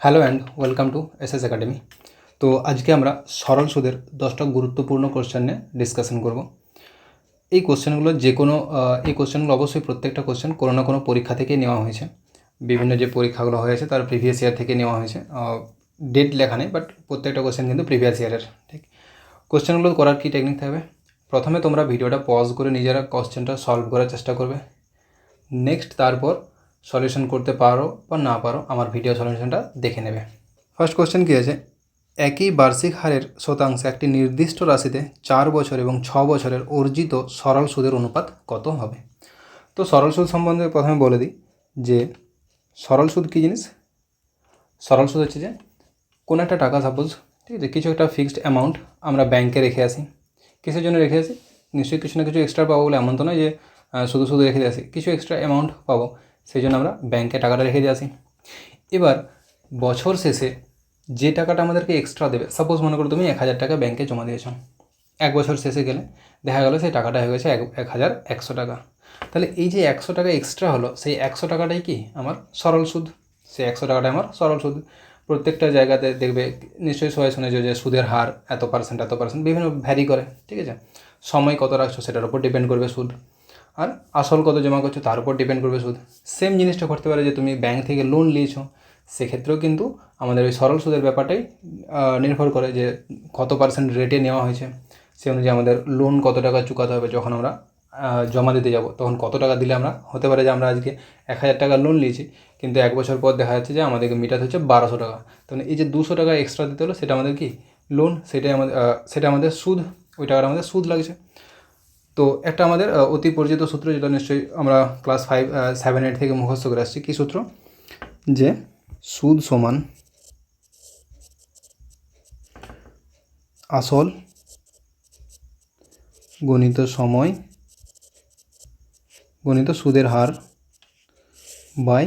Hello and welcome to S S academy তো আজকে আমরা সরল সুদের দশটা গুরুত্বপূর্ণ কোশ্চেন নিয়ে ডিসকাশন করব। এই কোশ্চেনগুলো যে কোনো এই কোশ্চেনগুলো অবশ্যই প্রত্যেকটা কোশ্চেন কোনো না কোনো পরীক্ষা থেকে নেওয়া হয়েছে। বিভিন্ন যে পরীক্ষাগুলো হয়েছে তার প্রিভিয়াস ইয়ার থেকে নেওয়া হয়েছে। ডেট লেখা নেই বাট প্রত্যেকটা কোশ্চেন কিন্তু প্রিভিয়াস ইয়ারের ঠিক? কোশ্চেনগুলো করার কী টেকনিক থাকবে? প্রথমে তোমরা ভিডিওটা পজ করে নিজেরা কোশ্চেনটা সলভ করার চেষ্টা করবে। নেক্সট তারপর সলিউশন করতে পারো বা না পারো, আমার ভিডিও সলিউশনটা দেখে নেবে। ফার্স্ট কোশ্চেন কী আছে? একই বার্ষিক হারের শতাংশে একটি নির্দিষ্ট রাশিতে চার বছর এবং ছ বছরের অর্জিত সরল সুদের অনুপাত কত হবে? তো সরল সুদ সম্বন্ধে প্রথমে বলে দিই যে সরল সুদ কী জিনিস? সরল সুদ হচ্ছে যে কোনো একটা টাকা সাপোজ ঠিক আছে, কিছু একটা ফিক্সড অ্যামাউন্ট আমরা ব্যাংকে রেখে আসি। কিসের জন্য রেখে আসি? নিশ্চয়ই কিছু না কিছু এক্সট্রা পাবো বলে এমন তো নয় যে শুধু শুধু রেখে আসি, কিছু এক্সট্রা অ্যামাউন্ট পাবো। সেই জন্য আমরা ব্যাংকে টাকাটা রেখে দিয়ে আসি। এবার বছর শেষে যে টাকাটা আমাদেরকে এক্সট্রা দেবে সাপোজ মনে করো তুমি এক হাজার টাকা ব্যাংকে জমা দিয়েছ। এক বছর শেষে গেলে দেখা গেলো সেই টাকাটা হয়ে গেছে এক এক হাজার একশো টাকা। তাহলে এই যে একশো টাকা এক্সট্রা হলো, সেই একশো টাকাটাই কি? আমার সরল সুদ। সেই একশো টাকাটাই আমার সরল সুদ। প্রত্যেকটা জায়গাতে দেখবে, নিশ্চয়ই সবাই শুনেছো যে সুদের হার এত পার্সেন্ট এত পার্সেন্ট বিভিন্ন ভ্যারি করে, ঠিক আছে? সময় কত রাখছো সেটার উপর ডিপেন্ড করবে সুদ। আর আসল কত জমা করছ, তার উপর ডিপেন্ড করবে সুদ। সেম জিনিসটা করতে পারে যে তুমি ব্যাংক থেকে লোন নিয়েছো, সেক্ষেত্রেও কিন্তু আমাদের ওই সরল সুদের ব্যাপারটাই নির্ভর করে যে কত পার্সেন্ট রেটে নেওয়া হয়েছে। সে অনুযায়ী আমাদের লোন কত টাকা চুকাতে হবে যখন আমরা জমা দিতে যাব। তখন কত টাকা দিলে আমরা, হতে পারে যে আমরা আজকে এক হাজার টাকা লোন নিয়েছি, কিন্তু এক বছর পর দেখা যাচ্ছে যে আমাদেরকে মিটাতে হচ্ছে বারোশো টাকা। তখন এই যে দুশো টাকা এক্সট্রা দিতে হলো, সেটা আমাদের কি? লোন সেটাই আমাদের সেটা আমাদের সুদ, ওই টাকাটা আমাদের সুদ লাগছে। তো একটা আমাদের অতি পরিচিত সূত্র যেটা নিশ্চয়ই আমরা ক্লাস ফাইভ সেভেন এইট থেকে মুখস্থ করে আসছি। কী সূত্র? যে সুদ সমান আসল গণিত সময় গণিত সুদের হার বাই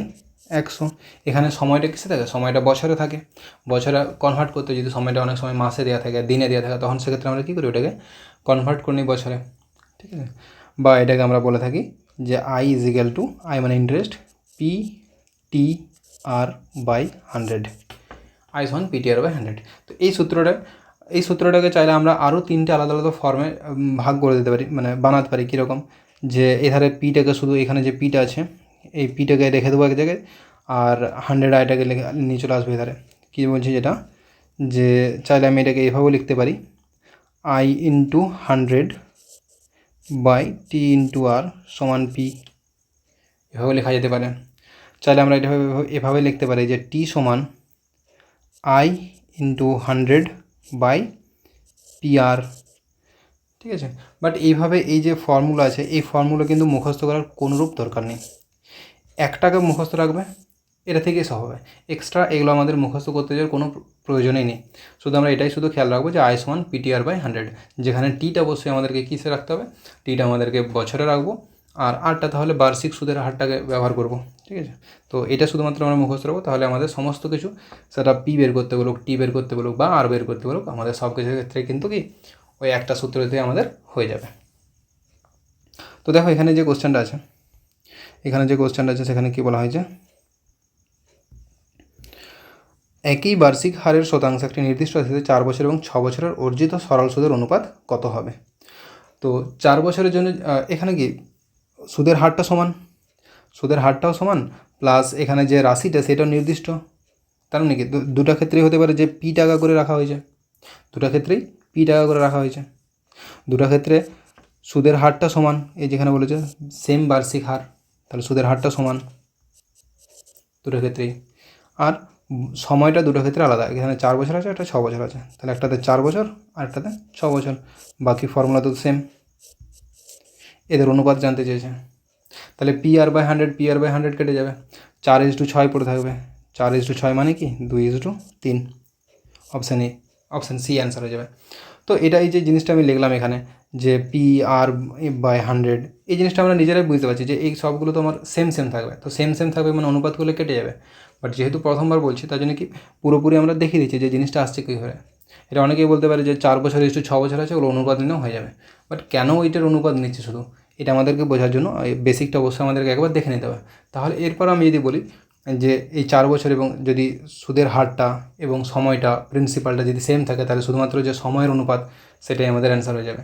একশো। এখানে সময়টা কিসে থাকে? সময়টা বছরে থাকে। বছরে কনভার্ট করতে যদি সময়টা অনেক সময় মাসে দেওয়া থাকে, দিনে দেওয়া থাকে, তখন সেক্ষেত্রে আমরা কী করি ওটাকে কনভার্ট করে নিই বছরে। ঠিক আছে? বা এটাকে আমরা বলে থাকি যে I is equal to I মানে interest P T R by hundred I সমান P T R by hundred তো এই সূত্রটা, এই সূত্রটাকে চাইলে আমরা আরও তিনটে আলাদা আলাদা ফর্মে ভাগ করে দিতে পারি মানে বানাতে পারি কীরকম। যে এধারে পিটাকে শুধু এখানে যে পিটা আছে, এই পিটাকে রেখে দেবো এক জায়গায়, আর হান্ড্রেড আইটাকে লিখে, নিয়ে চলে আসবে এধারে। কী বলছি যেটা? যে চাইলে আমি এটাকে এভাবেও লিখতে পারি I into hundred by T into R সমান পি। এভাবে লেখা যেতে পারে। চাইলে আমরা এটা এভাবে- এভাবে লিখতে পারি যে টি সমান I into hundred by P R. ঠিক আছে? বাট এইভাবে এই যে ফর্মুলা আছে, এই ফর্মুলা কিন্তু মুখস্থ করার কোনোরূপ দরকার নেই। একটাকে মুখস্থ রাখবে এটা থেকেই সব হবে। এক্সট্রা এগুলো আমাদের মুখস্থ করতে যাওয়ার কোনো প্র- প্রয়োজনই নেই। শুধু আমরা এটাই শুধু খেয়াল রাখব যে আই সমান পিটিআর বাই হান্ড্রেড যেখানে টিটা অবশ্যই আমাদেরকে কিসে রাখতে হবে? টিটা আমাদেরকে বছরে রাখব। আর আরটা তাহলে বার্ষিক সুদের হারটাকে ব্যবহার করব। ঠিক আছে? তো এটা শুধুমাত্র আমরা মুখস্থ রাখব। তাহলে আমাদের সমস্ত কিছু, সেটা পি বের করতে বলুক টি বের করতে বলুক বা আর বের করতে বলুক, আমাদের সব কিছুর ক্ষেত্রে কিন্তু কি? ওই একটা সূত্র দিয়ে আমাদের হয়ে যাবে। তো দেখো এখানে যে কোশ্চেনটা আছে, এখানে যে কোশ্চেনটা আছে, সেখানে কী বলা হয়েছে? একই বার্ষিক হারের শতাংশ একটি নির্দিষ্ট রাশিতে চার বছর এবং ছ বছরের অর্জিত সরল সুদের অনুপাত কত হবে? তো চার বছরের জন্য এখানে কি সুদের হারটা সমান? সুদের হারটাও সমান, প্লাস এখানে যে রাশিটা সেটাও নির্দিষ্ট। তার মানে কি? দুটা ক্ষেত্রেই হতে পারে যে পি টাকা করে রাখা হয়েছে। দুটা ক্ষেত্রেই পি টাকা করে রাখা হয়েছে। দুটা ক্ষেত্রে সুদের হারটা সমান, এই যেখানে বলেছে সেম বার্ষিক হার, তাহলে সুদের হারটা সমান। দুটো ক্ষেত্রেই। আর সময়টা দুটো ক্ষেত্রে আলাদা। এখানে চার বছর আছে, একটা ছ বছর আছে। তাহলে একটাতে চার বছর, আর একটাতে ছ বছর। বাকি ফর্মুলা তো সেম এদের অনুপাত জানতে চেয়েছে। তাহলে P R by hundred P R by hundred কেটে যাবে। চার ইস টু ছয় পড়ে থাকবে। চার ইস টু ছয় মানে কি? দুই ইস টু তিন। Option A option C answer হয়ে যাবে। তো এটা এই যে জিনিসটা আমি লিখলাম এখানে, যে পি আর বাই হান্ড্রেড এই জিনিসটা আমরা নিজেরাই বুঝতে পারছি যে এই সবগুলো তো আমার সেম সেম থাকবে। তো সেম সেম থাকবে মানে অনুপাতগুলো কেটে যাবে। বাট যেহেতু প্রথমবার বলছি, তার জন্য কি পুরোপুরি আমরা দেখিয়ে দিচ্ছি যে জিনিসটা আসছে কীভাবে। এটা অনেকেই বলতে পারে যে চার বছর ইস্টু ছ বছর আছে, ওগুলো অনুপাত নিলেও হয়ে যাবে। বাট কেন ওইটার অনুপাত নিচ্ছে শুধু? এটা আমাদেরকে বোঝার জন্য, এই বেসিকটা অবশ্যই আমাদেরকে একবার দেখে নিতে হবে। তাহলে এরপর আমি যদি বলি যে এই চার বছর এবং যদি সুদের হারটা এবং সময়টা প্রিন্সিপালটা যদি সেম থাকে, তাহলে শুধুমাত্র যে সময়ের অনুপাত, সেটাই আমাদের অ্যান্সার হয়ে যাবে।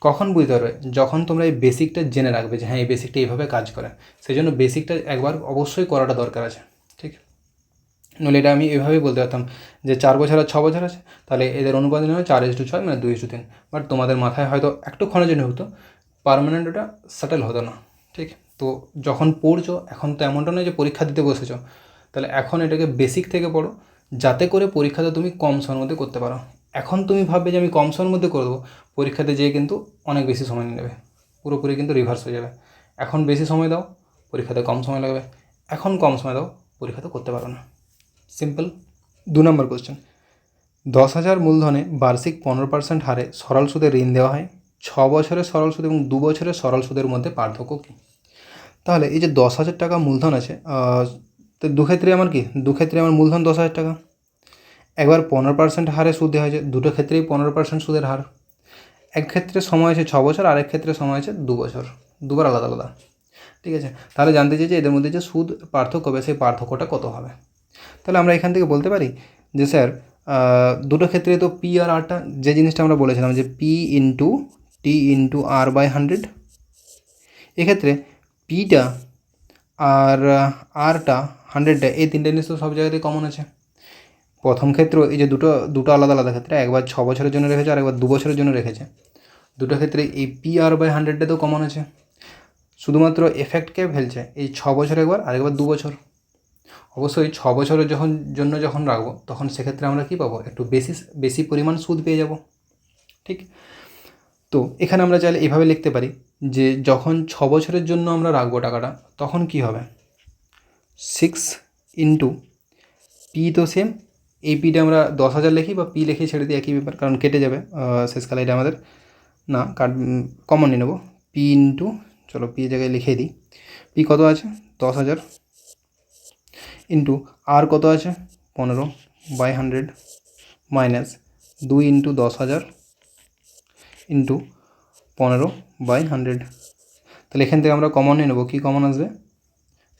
কখন বুঝতে পারবে? যখন তোমরা এই বেসিকটা জেনে রাখবে যে হ্যাঁ এই বেসিকটা এইভাবে কাজ করে। সেই জন্য বেসিকটা একবার অবশ্যই করাটা দরকার আছে। নইলে এটা আমি এভাবেই বলতে পারতাম যে চার বছর আর ছ বছর আছে, তাহলে এদের অনুপাত নেওয়া চার ইস টু ছয় মানে দুই ইস টু তিন। বাট তোমাদের মাথায় হয়তো একটু ক্ষণের জন্য হতো, পারমানেন্ট ওটা সেটেল হতো না, ঠিক? তো যখন পড়ছো, এখন তো এমনটা নয় যে পরীক্ষা দিতে বসেছো, তাহলে এখন এটাকে বেসিক থেকে পড়ো, যাতে করে পরীক্ষাটা তুমি কম সময়ের মধ্যে করতে পারো। এখন তুমি ভাববে যে আমি কম সময়ের মধ্যে করে দেবো, পরীক্ষাতে যেয়ে কিন্তু অনেক বেশি সময় নেবে, পুরোপুরি কিন্তু রিভার্স হয়ে যাবে। এখন বেশি সময় দাও, পরীক্ষাতে কম সময় লাগবে, এখন কম সময় দাও, পরীক্ষাতে করতে পারো না। সিম্পল দু নম্বর কোশ্চেন দশ হাজার মূলধনে বার্ষিক পনেরো পার্সেন্ট হারে সরল সুদে ঋণ দেওয়া হয়। ছ বছরের সরল সুদ এবং দু বছরের সরল সুদের মধ্যে পার্থক্য কী? তাহলে এই যে দশ হাজার টাকা মূলধন আছে তো দু ক্ষেত্রে আমার কি? দু ক্ষেত্রে আমার মূলধন দশ হাজার টাকা। একবার পনেরো পার্সেন্ট হারে সুদ দেওয়া হয়েছে, দুটো ক্ষেত্রেই পনেরো পার্সেন্ট সুদের হার। এক ক্ষেত্রে সময় আছে ছ বছর, আরেক ক্ষেত্রে সময় আছে দু বছর। দুবার আলাদা আলাদা। ঠিক আছে? তাহলে জানতে চাই যে এদের মধ্যে যে সুদ পার্থক্য হবে, সেই পার্থক্যটা কত হবে? তাহলে আমরা এখান থেকে বলতে পারি যে স্যার দুটো ক্ষেত্রে তো পি আর আরটা যে জিনিসটা আমরা বলেছিলাম যে P into T into R by hundred এক্ষেত্রে পিটা আর আরটা হান্ড্রেডটা এই তিনটে জিনিস তো সব জায়গাতেই কমন আছে। প্রথম ক্ষেত্র এই যে দুটো দুটো আলাদা আলাদা ক্ষেত্রে, একবার ছ বছরের জন্য রেখেছে আর একবার দু বছরের জন্য রেখেছে। দুটো ক্ষেত্রে এই পি আর বাই হান্ড্রেডটা তো কমন আছে। শুধুমাত্র এফেক্টকে ফেলছে এই ছ বছর একবার আর একবার দু বছর। অবশ্যই ছ বছরের যখন, জন্য যখন রাখব, তখন সেক্ষেত্রে আমরা কী পাবো? একটু বেশি বেশি পরিমাণ সুদ পেয়ে যাব। ঠিক? তো এখানে আমরা চাইলে এভাবে লিখতে পারি যে যখন ছ বছরের জন্য আমরা রাখব টাকাটা, তখন কি হবে? সিক্স ইন্টু পি তো সেম এই পিটা আমরা দশ হাজার লিখি বা পি লিখে ছেড়ে দিই একই ব্যাপার, কারণ কেটে যাবে শেষকালে এটা আমাদের। না, কাট কমন নিয়ে নেব। পি ইন্টু চলো পি জায়গায় লিখে দিই। পি কত আছে? দশ হাজার। ইন্টু আর কত আছে? পনেরো বাই হান্ড্রেড মাইনাস দুই ইন্টু দশ হাজার ইন্টু পনেরো বাই হান্ড্রেড। তাহলে এখান থেকে আমরা কমন নিয়ে নেব। কী কমন আসবে?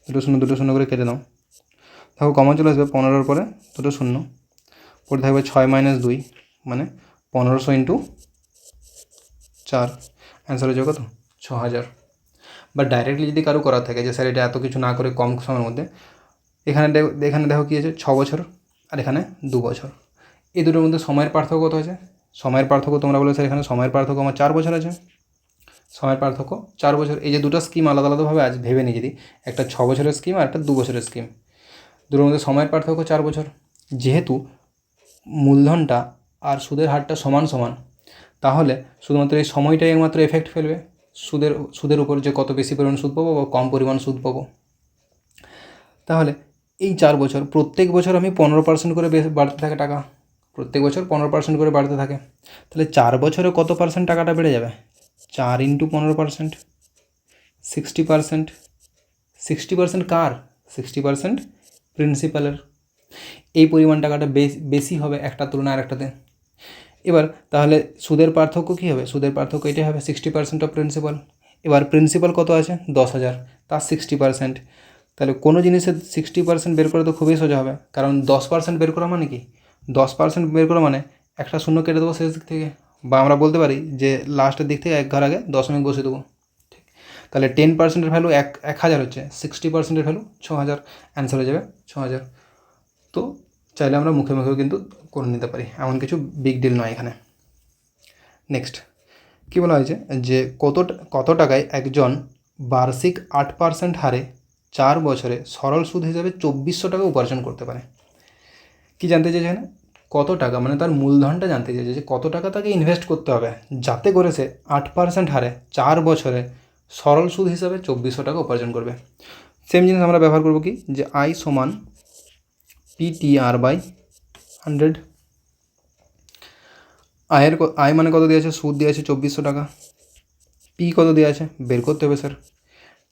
দুটো শূন্য দুটো শূন্য করে কেটে দাও। দেখো কমন চলে আসবে পনেরোর পরে দুটো শূন্য। পরে থাকবে ছয় মাইনাস দুই মানে পনেরোশো ইন্টু চার। অ্যান্সার হয়ে যাবে কত? ছ হাজার। বা ডাইরেক্টলি যদি কারও করার থাকে, যে স্যার এটা এত কিছু না করে কম সময়ের মধ্যে এখানে দেখো এখানে দেখো কী আছে? ছ বছর আর এখানে দু বছর। এই দুটোর মধ্যে সময়ের পার্থক্য কত আছে? সময়ের পার্থক্য তোমরা বলে স্যার, এখানে সময়ের পার্থক্য আমার চার বছর আছে। সময়ের পার্থক্য চার বছর। এই যে দুটো স্কিম আলাদা আলাদাভাবে আজ ভেবে নিই যদি একটা ছ বছরের স্কিম আর একটা দু বছরের স্কিম দুটোর মধ্যে সময়ের পার্থক্য চার বছর। যেহেতু মূলধনটা আর সুদের হারটা সমান সমান, তাহলে শুধুমাত্র এই সময়টাই একমাত্র এফেক্ট ফেলবে। সুদের সুদের উপর যে কত বেশি পরিমাণ সুদ পাবো বা কম পরিমাণ সুদ পাবো। তাহলে এই চার বছর, প্রত্যেক বছর আমি পনেরো পার্সেন্ট করে বাড়তে থাকে টাকা। প্রত্যেক বছর পনেরো পার্সেন্ট করে বাড়তে থাকে। তাহলে চার বছরে কত পার্সেন্ট টাকাটা বেড়ে যাবে? চার ইন্টু পনেরো percent sixty percent sixty percent কার? সিক্সটি পার্সেন্ট প্রিন্সিপালের এই পরিমাণ টাকাটা বেশ- বেশি হবে একটা তুলনায় আরেকটাতে। এবার তাহলে সুদের পার্থক্য কী হবে? সুদের পার্থক্য এটাই হবে সিক্সটি পার্সেন্ট অফ প্রিন্সিপাল এবার প্রিন্সিপাল কত আছে? দশ হাজার। তার সিক্সটি পার্সেন্ট তাহলে কোনো জিনিসের সিক্সটি পার্সেন্ট বের করা তো খুবই সোজা হবে। কারণ দশ পার্সেন্ট বের করা মানে কি? দশ পার্সেন্ট বের করা মানে একটা শূন্য কেটে দেবো শেষ দিক থেকে। বা আমরা বলতে পারি যে লাস্টের দিক থেকে এক ঘর আগে দশমিক বসিয়ে দেবো। ঠিক? তাহলে টেন পার্সেন্টের ভ্যালু এক এক হাজার হচ্ছে। সিক্সটি পার্সেন্টের ভ্যালু ছ হাজার। অ্যান্সার হয়ে যাবে ছ হাজার। তো চাইলে আমরা মুখে মুখেও কিন্তু করে নিতে পারি। এমন কিছু বিগ ডিল নয় এখানে। নেক্সট কী বলা হয়েছে? যে কত কত টাকায় একজন বার্ষিক আট পার্সেন্ট হারে চার বছরে সরল সুদ হিসাবে চব্বিশশো টাকা উপার্জন করতে পারে। কি জানতে চাইছে এখানে কত টাকা? মানে তার মূলধনটা জানতে চাইছে যে কত টাকা তাকে ইনভেস্ট করতে হবে। যাতে করে সে আট পার্সেন্ট হারে চার বছরে সরল সুদ হিসাবে চব্বিশশো টাকা উপার্জন করবে। সেম জিনিস আমরা ব্যবহার করব কি? যে আই সমান পিটিআর বাই হান্ড্রেড আয়ের আয় মানে কত দেওয়া আছে সুদ দেওয়া আছে চব্বিশশো টাকা। পি কত দেওয়া আছে বের করতে হবে স্যার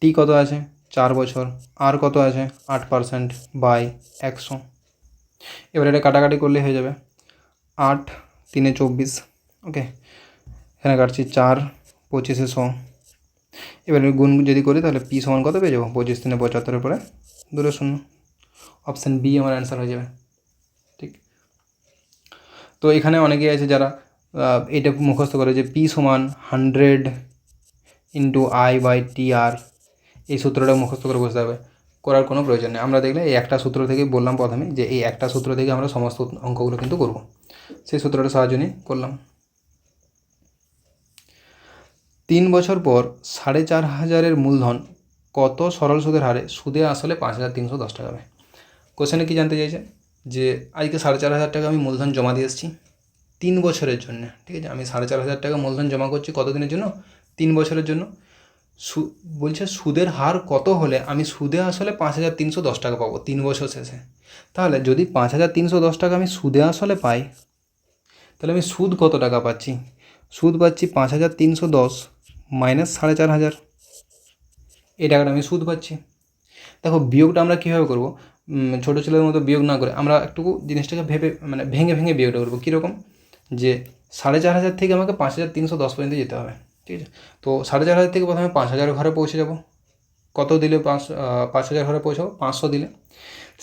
টি কত আছে? চার বছর। আর কত আছে? আট পার্সেন্ট বাই একশো। এবার এটা কাটাকাটি করলে হয়ে যাবে। আট তিনে চব্বিশ। ওকে এখানে কাটছি চার, পঁচিশে শো। এবার গুণ যদি করি, তাহলে পি সমান কত পেয়ে যাব? পঁচিশ তিনে পঁচাত্তরের পরে দুটো শূন্য। অপশান বি আমার অ্যান্সার হয়ে যাবে। ঠিক? তো এখানে অনেকেই আছে যারা এটা মুখস্থ করে যে পি সমান hundred into I by T R এই সূত্রটা মুখস্থ করে বসতে হবে। করার কোনো প্রয়োজন নেই। আমরা দেখলে এই একটা সূত্র থেকে বললাম প্রথমে যে এই একটা সূত্র থেকে আমরা সমস্ত অঙ্কগুলো কিন্তু করব। সেই সূত্রটা সাহায্য নিয়ে করলাম। তিন বছর পর সাড়ে চার হাজারের মূলধন কত সরল সুদের হারে? সুদে আসলে পাঁচ হাজার তিনশো দশ টাকা হবে কোশ্চেনে কী জানতে চাইছে? যে আজকে সাড়ে চার হাজার টাকা আমি মূলধন জমা দিয়ে এসেছি তিন বছরের জন্য। ঠিক আছে? আমি সাড়ে চার হাজার টাকা মূলধন জমা করছি কতদিনের জন্য? তিন বছরের জন্য। সু, বলছে সুদের হার কত হলে আমি সুদে আসলে পাঁচ হাজার তিনশো দশ টাকা পাবো তিন বছর শেষে। তাহলে যদি পাঁচ হাজার তিনশো দশ টাকা আমি সুদে আসলে পাই, তাহলে আমি সুদ কত টাকা পাচ্ছি? সুদ পাচ্ছি পাঁচ হাজার তিনশো দশ মাইনাস সাড়ে চার হাজার। এই টাকাটা আমি সুদ পাচ্ছি। দেখো বিয়োগটা আমরা কীভাবে করব? ছোটো ছেলের মতো বিয়োগ না করে আমরা একটু জিনিসটাকে ভেবে মানে ভেঙে ভেঙে বিয়োগটা করব। কীরকম? যে সাড়ে চার হাজার থেকে আমাকে পাঁচ হাজার তিনশো দশ পর্যন্ত যেতে হবে। ঠিক আছে? তো সাড়ে চার হাজার থেকে প্রথমে পাঁচ হাজার ঘরে পৌঁছে যাব। কত দিলে পাঁচ পাঁচ হাজার ঘরে পৌঁছাবো? পাঁচশো দিলে।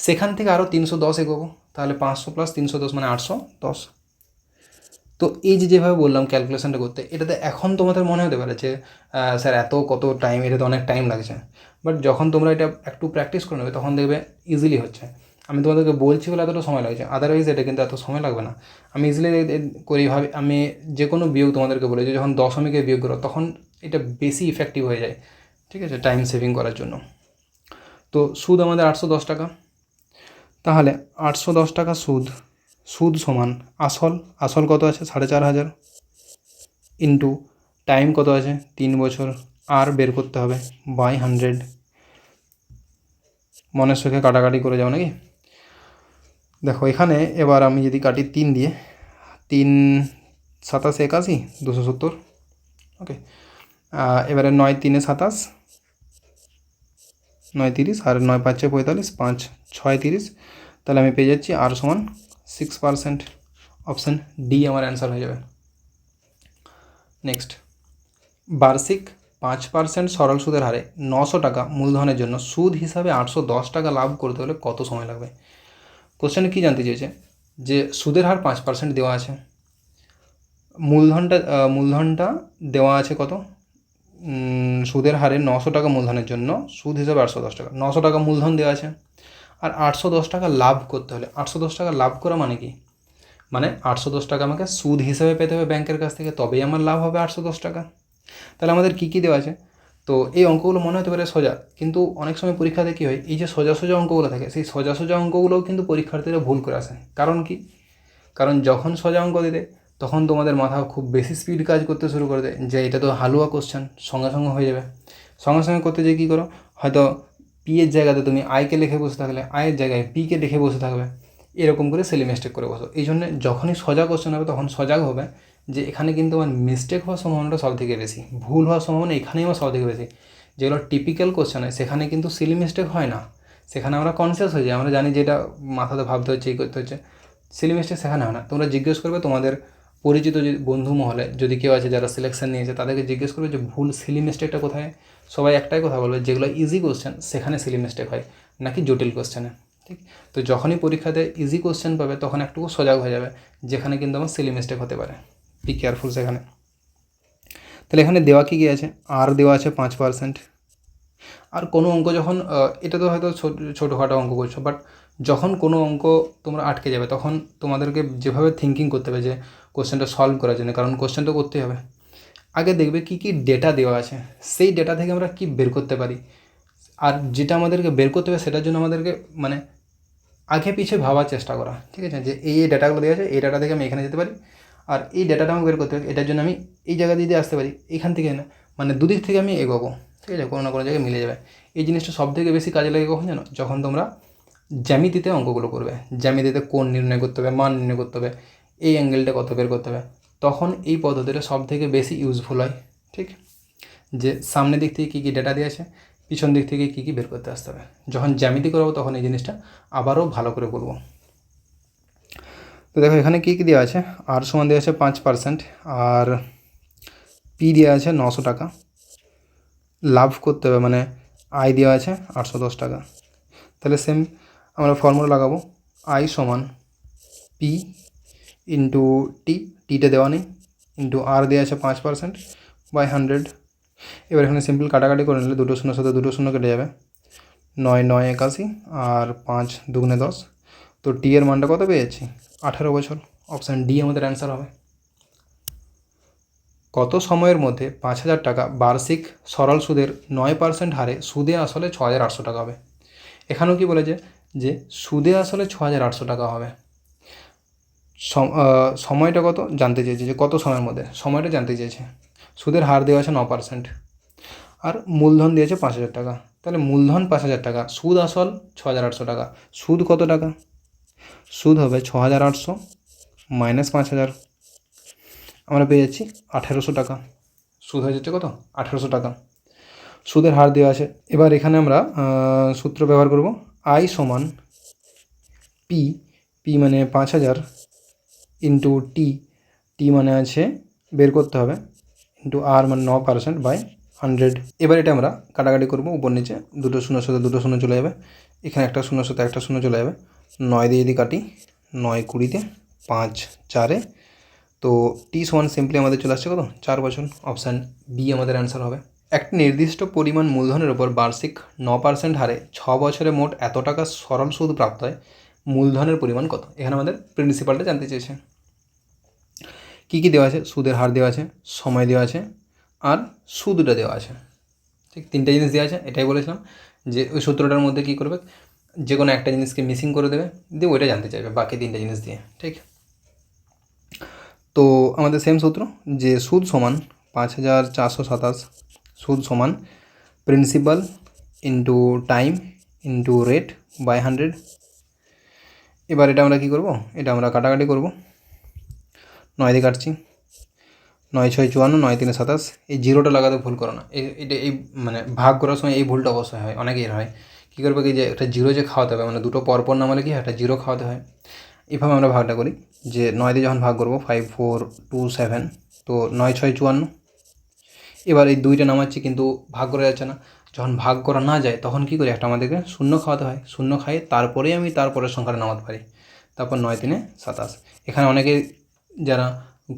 সেখান থেকে আরও তিনশো দশ এগোবো। তাহলে পাঁচশো প্লাস তিনশো দশ মানে আটশো দশ। তো এই যে যেভাবে বললাম ক্যালকুলেশনটা করতে, এটাতে এখন তোমাদের মনে হতে পারে যে স্যার এত কত টাইম এটাতে অনেক টাইম লাগছে। বাট যখন তোমরা এটা একটু প্র্যাকটিস করে নেবে, তখন দেখবে ইজিলি হচ্ছে। আমি তোমাদেরকে বলছি বলে এতটা সময় লাগছে আদারওয়াইজ এটা কিন্তু এত সময় লাগবে না। আমি ইজিলি করি, ভাবে, আমি যে কোনো বিয়োগ তোমাদেরকে বলেছি যখন দশমিকে বিয়োগ করো, তখন এটা বেশি ইফেক্টিভ হয়ে যায়, ঠিক আছে টাইম সেভিং করার জন্য। তো সুদ আমাদের আটশো দশ টাকা। তাহলে আটশো দশ টাকা সুদ সুদ সমান আসল আসল কত আছে? সাড়ে চার হাজার ইন্টু টাইম কত আছে? তিন বছর, আর বের করতে হবে বাই হান্ড্রেড মনের সুখে কাটাকাটি করে যাও নাকি? দেখো, এখানে এবার আমি যদি কাটি তিন দিয়ে, তিন, সাতাশ, একাশি, দুশো সত্তর, ওকে। এবারে নয়, তিনে সাতাশ, নয়, তিরিশ, আর নয়, পাঁচে পঁয়তাল্লিশ, পাঁচ, ছয়, তিরিশ। তাহলে আমি পেয়ে যাচ্ছি আর সমান সিক্স পার্সেন্ট অপশান ডি আমার অ্যান্সার হয়ে যাবে। নেক্সট বার্ষিক পাঁচ পার্সেন্ট সরল সুদের হারে নশো টাকা মূলধনের জন্য সুদ হিসাবে আটশো দশ টাকা লাভ করতে হলে কত সময় লাগবে? কোশ্চেনে কী জানতে চেয়েছে? যে সুদের হার পাঁচ পার্সেন্ট দেওয়া আছে। মূলধনটা মূলধনটা দেওয়া আছে কত? সুদের হারে নশো টাকা মূলধনের জন্য। সুদ হিসাবে আটশো দশ টাকা। নশো টাকা মূলধন দেওয়া আছে। আর আটশো দশ টাকা লাভ করতে হলে, আটশো দশ টাকা লাভ করা মানে কি? মানে আটশো দশ টাকা আমাকে সুদ হিসাবে পেতে হবে ব্যাংকের কাছ থেকে, তবেই আমার লাভ হবে আটশো দশ টাকা। তাহলে আমাদের কী কী দেওয়া আছে? তো এই অঙ্কগুলো মনে হতে পারে সোজা, কিন্তু অনেক সময় পরীক্ষাতে কী হয়, এই যে সোজা সোজা অঙ্কগুলো থাকে, সেই সোজা সোজা অঙ্কগুলোও কিন্তু পরীক্ষার্থীরা ভুল করে আসে। কারণ কি? কারণ যখন সোজা অঙ্ক দিতে, তখন তোমাদের মাথা খুব বেশি স্পিড কাজ করতে শুরু করে দেয়, যে এটা তো হালুয়া কোশ্চেন সঙ্গে সঙ্গে হয়ে যাবে। সঙ্গে সঙ্গে করতে যে কী করো, হয়তো পি এর জায়গাতে তুমি আইকে লিখে বসে থাকলে আয়ের জায়গায় পিকে লিখে বসে থাকবে, এরকম করে সেলি মিস্টেক করে বসো। এই জন্য যখনই সোজা কোশ্চেন হবে, তখন সজাগ হবে যে এখানে কিন্তু আমার মিস্টেক হওয়ার সম্ভাবনাটা সব থেকে বেশি, ভুল হওয়ার সম্ভাবনা এখানেই আমার সব থেকে বেশি। যেগুলো টিপিক্যাল কোশ্চেন হয়, সেখানে কিন্তু সিলি মিস্টেক হয় না। সেখানে আমরা কনসিয়াস হয়ে যাই, আমরা জানি যে এটা মাথাতে ভাবতে হচ্ছে, এই করতে হচ্ছে। সিলি মিস্টেক সেখানে হয় না। তোমরা জিজ্ঞেস করবে তোমাদের পরিচিত যে বন্ধু মহলে, যদি কেউ আছে যারা সিলেকশন নিয়েছে, তাদেরকে জিজ্ঞেস করবে যে ভুল সিলি মিস্টেকটা কোথায়? সবাই একটাই কথা বলবে, যেগুলো ইজি কোশ্চেন সেখানে সিলি মিস্টেক হয়, নাকি জটিল কোশ্চেনে ঠিক? তো যখনই পরীক্ষাতে ইজি কোশ্চেন পাবে, তখন একটু সজাগ হয়ে যাবে, যেখানে কিন্তু আমার সিলি মিস্টেক হতে পারে। বি কেয়ারফুল সেখানে। তাহলে এখানে দেওয়া কী কী আছে? আর দেওয়া আছে পাঁচ পার্সেন্ট আর কোনো অঙ্ক যখন এটা তো হয়তো ছোট, ছোটোখাটো অঙ্ক করছ বাট যখন কোনো অঙ্ক তোমরা আটকে যাবে, তখন তোমাদেরকে যেভাবে থিঙ্কিং করতে হবে যে কোশ্চেনটা সলভ করার জন্য, কারণ কোশ্চেন তো করতেই হবে। আগে দেখবে কী কী ডেটা দেওয়া আছে, সেই ডেটা থেকে আমরা কী বের করতে পারি। আর যেটা আমাদেরকে বের করতে হবে, সেটার জন্য আমাদেরকে মানে আগে পিছিয়ে ভাবার চেষ্টা করা, ঠিক আছে? যে এই ডেটাগুলো দেওয়া আছে, এই ডাটা থেকে আমি এখানে যেতে পারি আর এই ডেটাটা আমাকে বের করতে হবে, এটার জন্য আমি এই জায়গা দিয়ে আসতে পারি, এখান থেকে না মানে দুদিক থেকে আমি এগোবো, ঠিক আছে? কোনো না কোনো জায়গায় মিলে যাবে। এই জিনিসটা সব থেকে বেশি কাজে লাগে কখন জানো? যখন তোমরা জ্যামিতিতে অঙ্কগুলো করবে, জ্যামিতিতে কোণ নির্ণয় করতে হবে, মান নির্ণয় করতে হবে, এই অ্যাঙ্গেলটা কত বের করতে হবে, তখন এই পদ্ধতিটা সব থেকে বেশি ইউজফুল হয়, ঠিক? যে সামনের দিক থেকে কী কী ডেটা দিয়ে আছে পিছন দিক থেকে কী কী বের করতে আসতে হবে। যখন জ্যামিতি করব তখন এই জিনিসটা আবারও ভালো করে বলব। তো দেখো, এখানে কী কী দেওয়া আছে? আর সমান দেওয়া আছে পাঁচ পার্সেন্ট আর পি দেওয়া আছে নশো টাকা। লাভ করতে হবে মানে আয় দেওয়া আছে আটশো দশ টাকা। তাহলে সেম আমরা ফর্মুলা লাগাবো। আই সমান পি ইন্টু টি টিটা দেওয়া নেই ইন্টু আর দেওয়া আছে পাঁচ পার্সেন্ট বাই হান্ড্রেড এবার এখানে সিম্পল কাটাকাটি করে নিলে দুটো শূন্য সাথে দুটো শূন্য কেটে যাবে। নয় নয়, একাশি, আর পাঁচ দুগুণে দশ। তো টি এর মানটা কত পেয়েছি আঠারো বছর। অপশান ডি আমাদের অ্যান্সার হবে। কত সময়ের মধ্যে পাঁচ হাজার টাকা বার্ষিক সরল সুদের নয় পার্সেন্ট হারে সুদে আসলে ছ হাজার আটশো টাকা হবে? এখানেও কি বলেছে যে সুদে আসলে ছ হাজার আটশো টাকা হবে। সময়টা কত জানতে চেয়েছে, যে কত সময়ের মধ্যে? সময়টা জানতে চেয়েছে। সুদের হার দেওয়া আছে ন পার্সেন্ট আর মূলধন দিয়েছে পাঁচ হাজার টাকা। তাহলে মূলধন পাঁচ হাজার টাকা, সুদ আসল ছ হাজার আটশো টাকা। সুদ কত টাকা? সুদ হবে ছ হাজার আটশো, মাইনাস পাঁচ হাজার আমরা পেয়ে যাচ্ছি আঠেরোশো টাকা। সুদ হয়ে যাচ্ছে কত? আঠেরোশো টাকা। সুদের হার দেওয়া আছে। এবার এখানে আমরা সূত্র ব্যবহার করব। আই সমান পি পি মানে পাঁচ হাজার ইন্টু টি টি মানে আছে বের করতে হবে ইন্টু আর মানে ন পার্সেন্ট বাই হান্ড্রেড এবার এটা আমরা কাটাকাটি করব উপর নিচে। দুটো শূন্য সাথে দুটো শূন্য চলে যাবে। এখানে একটা শূন্য সাথে একটা শূন্য চলে যাবে। নয় দিয়ে যদি কাটি, নয় কুড়িতে, পাঁচ চারে, তো টি সমান সিম্পলি আমাদের চলে আসছে কত? চার বছর। অপশান বি আমাদের অ্যান্সার হবে। একটি নির্দিষ্ট পরিমাণ মূলধনের উপর বার্ষিক ন পার্সেন্ট হারে ছ বছরে মোট এত টাকা সরল সুদ প্রাপ্ত হয়, মূলধনের পরিমাণ কত? এখানে আমাদের প্রিন্সিপালটা জানতে চেয়েছে। কী কী দেওয়া আছে? সুদের হার দেওয়া আছে, সময় দেওয়া আছে, আর সুদটা দেওয়া আছে। ঠিক তিনটে জিনিস দেওয়া আছে, এটাই বলেছিলাম যে ওই সূত্রটার মধ্যে কী করবে? যে কোনো একটা জিনিসকে মিসিং করে দেবে, দিয়ে ওইটা জানতে চাইবে, বাকি তিনটে জিনিস দিয়ে, ঠিক? তো আমাদের সেম সূত্র, যে সুদ সমান পাঁচ হাজার চারশো সাতাশ, সুদ সমান principal into time into rate by hundred এবার এটা আমরা কী করব? এটা আমরা কাটাকাটি করব। নয় দিয়ে কাটছি। নয় ছয় চুয়ান্ন, নয় তিনে সাতাশ। এই জিরোটা লাগাতে ভুল করো না। এটা এই মানে ভাগ করার সময় এই ভুলটা অবশ্যই হয় অনেকের হয়। কী করবে কি যে একটা জিরো যে খাওয়াতে হবে মানে দুটো পরপর নামালে কি একটা জিরো খাওয়াতে হয়। এভাবে আমরা ভাগটা করি, যে নয় দিয়ে যখন ভাগ করব ফাইভ ফোর টু সেভেন তো নয়, ছয়, চুয়ান্ন। এবার এই দুইটা নামাচ্ছি কিন্তু ভাগ করা যাচ্ছে না। যখন ভাগ করা না যায়, তখন কী করি, একটা আমাদেরকে শূন্য খাওয়াতে হয়। শূন্য খাইয়ে তারপরেই আমি তারপরের সংখ্যাটা নামাতে পারি। তারপর নয়, তিনে সাতাশ। এখানে অনেকে যারা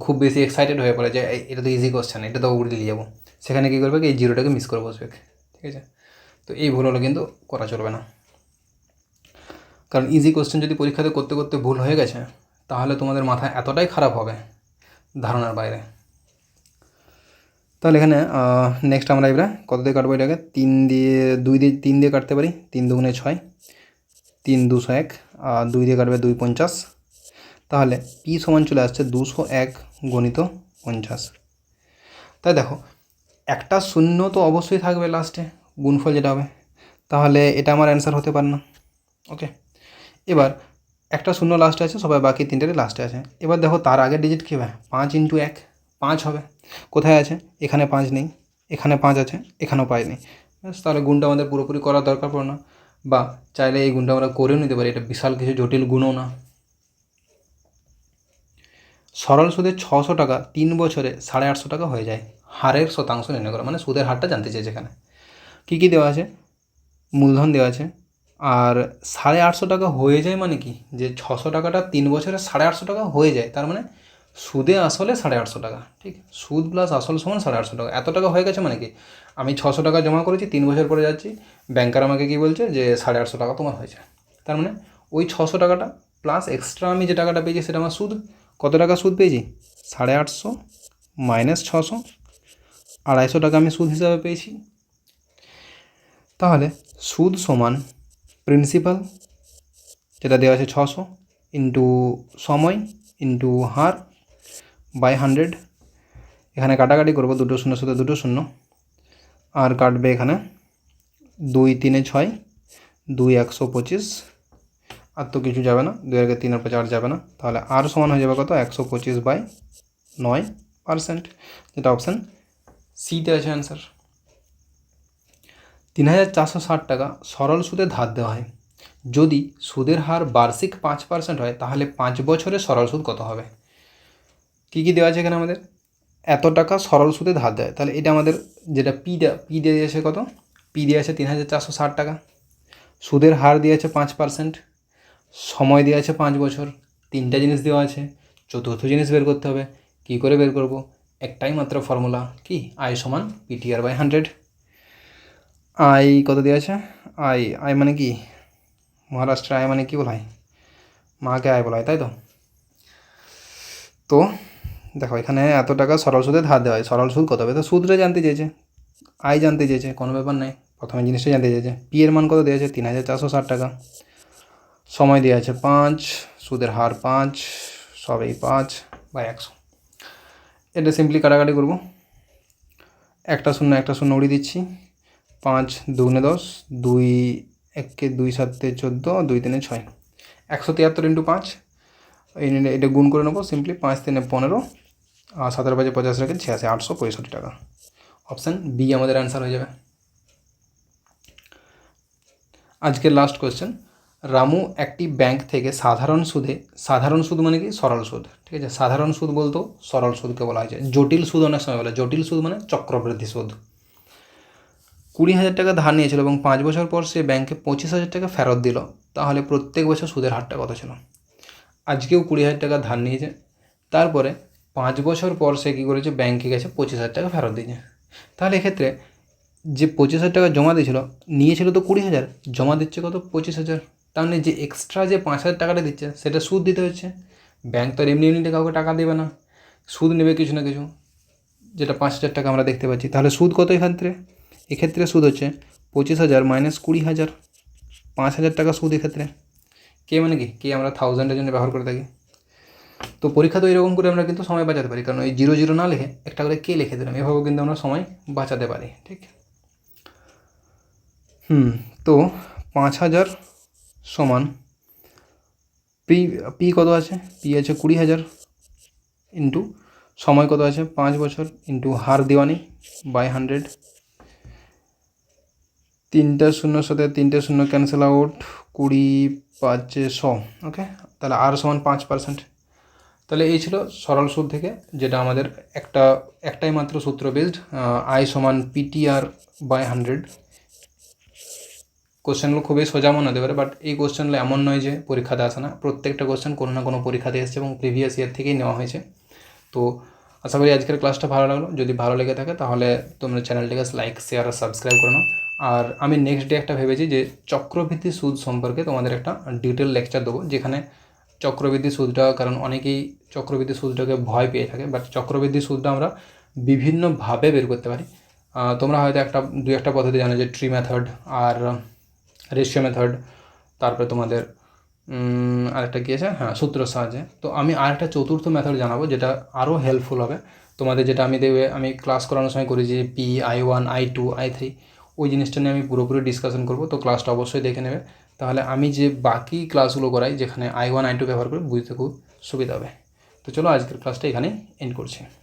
খুব বেশি এক্সাইটেড হয়ে পড়ে যে এটা তো ইজি কোশ্চেন এটা তো উড়ে দিয়ে যাব। সেখানে কী করবে কি, এই জিরোটাকে মিস করে বসবে। ঠিক আছে? তো এই ভুলগুলো কিন্তু করা চলবে না। কারণ ইজি কোশ্চেন যদি পরীক্ষাতে করতে করতে ভুল হয়ে গেছে, তাহলে তোমাদের মাথা এতটাই খারাপ হবে ধারণার বাইরে। তাহলে এখানে নেক্সট আমরা এবারে কত দিয়ে কাটবো এটাকে? তিন দিয়ে, দুই দিয়ে, তিন দিয়ে কাটতে পারি। তিন দুগুণে ছয়। তিন দুশো এক, আর দুই দিয়ে কাটবে দুই পঞ্চাশ। তাহলে পি সমান চলে আসছে দুশো এক গণিত পঞ্চাশ। তাই দেখো, একটা শূন্য তো অবশ্যই থাকবে লাস্টে গুণফল যেটা হবে, তাহলে এটা আমার অ্যান্সার হতে পারে না। ওকে এবার, একটা শূন্য লাস্টে আছে, সবাই বাকি তিনটেরই লাস্টে আছে। এবার দেখো তার আগের ডিজিট কী হবে? পাঁচ ইন্টু এক, পাঁচ হবে। কোথায় আছে? এখানে পাঁচ নেই, এখানে পাঁচ আছে, এখানেও পাঁচ নেই ব্যাস, তাহলে গুণটা আমাদের পুরোপুরি করার দরকার পড়ে না। বা চাইলে এই গুণটা আমরা করেও নিতে পারি, এটা বিশাল কিছু জটিল গুণও না। সরল সুদের ছশো টাকা তিন বছরে সাড়ে আটশো টাকা হয়ে যায়। হারের শতাংশ নির্ণয় করা মানে সুদের হারটা জানতে চেয়েছে এখানে। কী কী দেওয়া আছে? মূলধন দেওয়া আছে। আর সাড়ে আটশো টাকা হয়ে যায় মানে কি? যে ছশো টাকাটা তিন বছরে সাড়ে আটশো টাকা হয়ে যায়। তার মানে সুদে আসলে সাড়ে আটশো টাকা, ঠিক? সুদ প্লাস আসল সমান সাড়ে আটশো টাকা। এত টাকা হয়ে গেছে মানে কি? আমি ছশো টাকা জমা করেছি, তিন বছর পরে যাচ্ছি। ব্যাংকার আমাকে কি বলছে যে সাড়ে আটশো টাকা তোমার হয়েছে। তার মানে ওই ছশো টাকাটা প্লাস এক্সট্রা আমি যে টাকাটা পেয়েছি সেটা আমার সুদ। কত টাকা সুদ পেয়েছি? সাড়ে আটশো মাইনাস ছশো। আড়াইশো টাকা আমি সুদ হিসাবে পেয়েছি। তাহলে সুদ সমান প্রিন্সিপাল যেটা দেওয়া আছে ছশো ইন্টু সময় ইন্টু হার বাই হান্ড্রেড এখানে কাটাকাটি করব দুটো শূন্য সাথে দুটো শূন্য। আর কাটবে এখানে দুই তিনে ছয়, দুই একশো পঁচিশ। আর তো কিছু যাবে না, দুই আগে তিন আর চার যাবে না। তাহলে আর সমান হয়ে যাবে কত? একশো পঁচিশ বাই নয় পার্সেন্ট যেটা অপশান সিতে আছে অ্যান্সার তিন হাজার চারশো ষাট টাকা সরল সুদে ধার দেওয়া হয়। যদি সুদের হার বার্ষিক পাঁচ পার্সেন্ট হয়, তাহলে পাঁচ বছরে সরল সুদ কত হবে? কী কী দেওয়া আছে এখানে আমাদের? এত টাকা সরল সুদে ধার দেয়। তাহলে এটা আমাদের যেটা পি দেওয়া পি দিয়ে দিয়েছে কত? পি দিয়ে আছে তিন হাজার চারশো ষাট টাকা। সুদের হার দিয়েছে পাঁচ পার্সেন্ট সময় দেওয়া আছে পাঁচ বছর। তিনটা জিনিস দেওয়া আছে। চতুর্থ জিনিস বের করতে হবে। কী করে বের করব? একটাই মাত্র ফর্মুলা কি? আই সমান পিটিআর বাই হান্ড্রেড আই কত দেওয়া আছে আই আই মানে কি? মহারাষ্ট্রে আয় মানে কী বলা হয় মাকে আয় বলা হয় তাই তো? তো দেখো, এখানে এত টাকা সরল সুদে ধার দেওয়া হয়। সরল সুদ কত হবে? তো সুদটা জানতে চেয়েছে। আয় জানতে চেয়েছে, কোনো ব্যাপার নেই। প্রথমে জিনিসটা জানতে চেয়েছে। পি এর মান কত দেওয়া আছে তিন হাজার চারশো ষাট টাকা। সময় দেওয়া আছে পাঁচ, সুদের হার পাঁচ, সবই পাঁচ বা একশো। এটা সিম্পলি কাটাকাটি করব। একটা শূন্য একটা শূন্য উড়িয়ে দিচ্ছি। পাঁচ দুগুণে দশ, দুই একে দুই সাতে চোদ্দ, দুই তিনে ছয়। একশো তিয়াত্তর ইন্টু পাঁচ এটা গুণ করে নেব সিম্পলি পাঁচ তিনে পনেরো, আর সতেরো পাঁচে পঞ্চাশ রেখে ছিয়াশি, আটশো পঁয়ষট্টি টাকা। অপশান বি আমাদের অ্যান্সার হয়ে যাবে। আজকের লাস্ট কোয়েশ্চেন রামু একটি ব্যাংক থেকে সাধারণ সুদে, সাধারণ সুদ মানে কি? সরল সুদ, ঠিক আছে? সাধারণ সুদ বলতেও সরল সুদকে বলা হয়েছে জটিল সুদ অনেক সময় বলে, জটিল সুদ মানে চক্রবৃদ্ধি সুদ। কুড়ি হাজার টাকা ধার নিয়েছিল এবং পাঁচ বছর পর সে ব্যাংকে পঁচিশ হাজার টাকা ফেরত দিল, তাহলে প্রত্যেক বছর সুদের হারটা কত ছিল? আজকেও কুড়ি হাজার টাকা ধার নিয়েছে, তারপরে পাঁচ বছর পর সে কী করেছে? ব্যাংকে গেছে, পঁচিশ হাজার টাকা ফেরত দিয়েছে। তাহলে এক্ষেত্রে যে পঁচিশ হাজার টাকা জমা দিয়েছিল, নিয়েছিল তো কুড়ি হাজার, জমা দিচ্ছে কত? পঁচিশ হাজার। তার মানে যে এক্সট্রা যে পাঁচ হাজার টাকাটা দিচ্ছে, সেটা সুদ দিতে হচ্ছে। ব্যাংক তো আর এমনি এমনিতে কাউকে টাকা দেবে না। সুদ নেবে কিছু না কিছু, যেটা পাঁচ হাজার টাকা আমরা দেখতে পাচ্ছি। তাহলে সুদ কত এক্ষেত্রে এক্ষেত্রে সুদ হচ্ছে পঁচিশ হাজার মাইনাস কুড়ি হাজার, পাঁচ হাজার টাকা সুদ এক্ষেত্রে। কে মানে কি? কে? আমরা থাউজেন্ডের জন্য ব্যবহার করে থাকি। তো পরীক্ষা তো এরকম করে আমরা কিন্তু সময় বাঁচাতে পারি। কারণ ওই জিরো জিরো না লিখে একটা করে কে লিখে দিলাম, এভাবেও কিন্তু আমরা সময় বাঁচাতে পারি, ঠিক? হুম, তো পাঁচ হাজার সমান পি পি কত আছে? পি আছে কুড়ি হাজার ইন্টু সময় কত আছে? পাঁচ বছর ইন্টু হার দেওয়ানি বাই হান্ড্রেড তিনটা শূন্যর সাথে তিনটে শূন্য ক্যান্সেল আউট কুড়ি পাঁচে শ ওকে তাহলে আর সমান পাঁচ পার্সেন্ট তাহলে এই ছিল সরল সুদ থেকে, যেটা আমাদের একটা, একটাই মাত্র সূত্র বেসড আই সমান পিটিআর বাই হান্ড্রেড কোশ্চেনগুলো খুবই সোজা মনে হতে পারে বাট এই কোশ্চেনগুলো এমন নয় যে পরীক্ষাতে আসে না। প্রত্যেকটা কোশ্চেন কোনো না কোনো পরীক্ষাতে এসেছে এবং প্রিভিয়াস ইয়ার থেকেই নেওয়া হয়েছে। তো আশা করি আজকের ক্লাসটা ভালো লাগল। যদি ভালো লেগে থাকে তাহলে তোমরা চ্যানেলটিকে লাইক শেয়ার আর সাবস্ক্রাইব করে নাও। আর আমি নেক্সট ডে একটা ভেবেছি যে চক্রবৃদ্ধি সুদ সম্পর্কে তোমাদের একটা ডিটেল লেকচার দেবো, যেখানে চক্রবৃদ্ধি সুদটা, কারণ অনেকেই চক্রবৃদ্ধি সুদটাকে ভয় পেয়ে থাকে বাট চক্রবৃদ্ধি সুদটা আমরা বিভিন্নভাবে বের করতে পারি। তোমরা হয়তো একটা দু একটা পদ্ধতি জানো যে ট্রি মেথড আর রেশিও মেথড তারপরে তোমাদের আরেকটা কী আছে? হ্যাঁ সূত্রের সাহায্যে। তো আমি আরেকটা চতুর্থ মেথড জানাব, যেটা আরও হেল্পফুল হবে। তোমাদের যেটা আমি দেবে আমি ক্লাস করানোর সময় করি যে P I one I two I three ওই জিনিসটা নিয়ে আমি পুরোপুরি ডিসকাশন করব, তো ক্লাসটা অবশ্যই দেখে নেবে। তাহলে আমি যে বাকি ক্লাসগুলো করাই, যেখানে আই ওয়ান আই টু ব্যবহার করে, বুঝতে খুব সুবিধা হবে। তো চলো আজকের ক্লাসটা এখানে এন্ড করছি।